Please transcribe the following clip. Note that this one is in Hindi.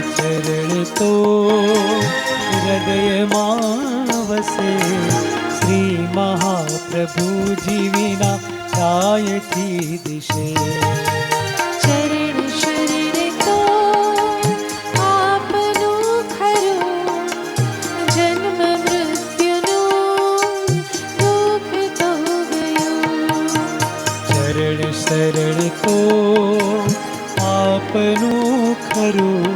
चरण तो हृदय मावसे श्री महाप्रभु जीविना काय की दिशे जन्म शरण तो को आपनों खरो